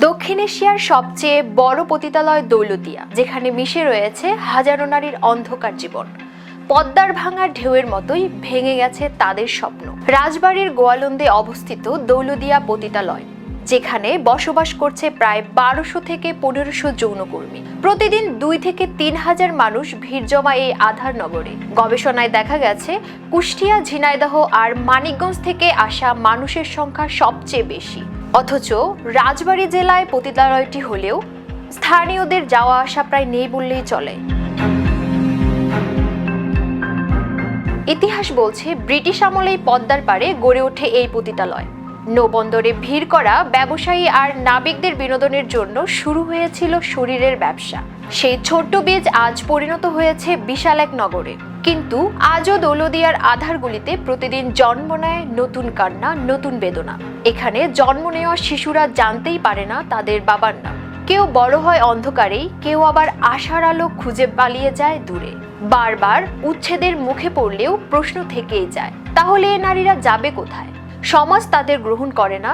দক্ষিণ এশিয়ার সবচেয়ে বড় পতিতালয় দৌলতিয়া, যেখানে মিশে রয়েছে হাজারো নারীর অন্ধকার জীবন। পদ্মার ভাঙা ঢেউয়ের মতোই ভেঙে গেছে তাদের স্বপ্ন। রাজবাড়ির গোয়ালন্দে অবস্থিত দৌলদিয়া পতিতালয়, যেখানে বসবাস করছে প্রায় বারোশো থেকে পনেরোশো যৌনকর্মী। প্রতিদিন দুই থেকে তিন হাজার মানুষ ভিড় জমা এই আধার নগরে। গবেষণায় দেখা গেছে, কুষ্টিয়া, ঝিনাইদহ আর মানিকগঞ্জ থেকে আসা মানুষের সংখ্যা সবচেয়ে বেশি। অথচ রাজবাড়ী জেলায় পতিতালয়টি হলেও স্থানীয়দের যাওয়া আসা প্রায় নেই বললেই চলে। ইতিহাস বলছে, ব্রিটিশ আমলেই পদ্মার পাড়ে গড়ে ওঠে এই পতিতালয়। নৌবন্দরে ভিড় করা ব্যবসায়ী আর নাবিকদের বিনোদনের জন্য শুরু হয়েছিল শরীরের ব্যবসা। সেই ছোট্ট বীজ আজ পরিণত হয়েছে বিশাল এক নগরে। কিন্তু আজও দৌলদিয়ার আধারগুলিতে প্রতিদিন জন্ম নেয় নতুন কান্না, নতুন বেদনা। এখানে জন্ম নেওয়া শিশুরা জানতেই পারে না তাদের বাবার নাম। কেউ বড় হয় অন্ধকারেই, কেউ আবার আশার আলো খুঁজে পালিয়ে যায় দূরে। বারবার উচ্ছেদের মুখে পড়লেও প্রশ্ন থেকেই যায়, তাহলে এ নারীরা যাবে কোথায়? সমাজ তাদের গ্রহণ করে না।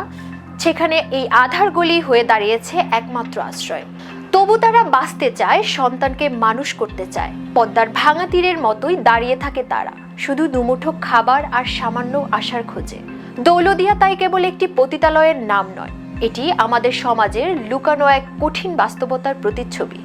সেখানে এই আধারগুলি হয়ে দাঁড়িয়েছে একমাত্র আশ্রয়। তবু তারা বাঁচতে চায়, সন্তানকে মানুষ করতে চায়। পদ্মার ভাঙা তীরের মতোই দাঁড়িয়ে থাকে তারা। শুধু দুমুঠো খাবার আর সামান্য আশার খোঁজে। দৌলদিয়া তাই কেবল একটি পতিতালয়ের নাম নয়। এটি আমাদের সমাজের লুকানো এক কঠিন বাস্তবতার প্রতিচ্ছবি।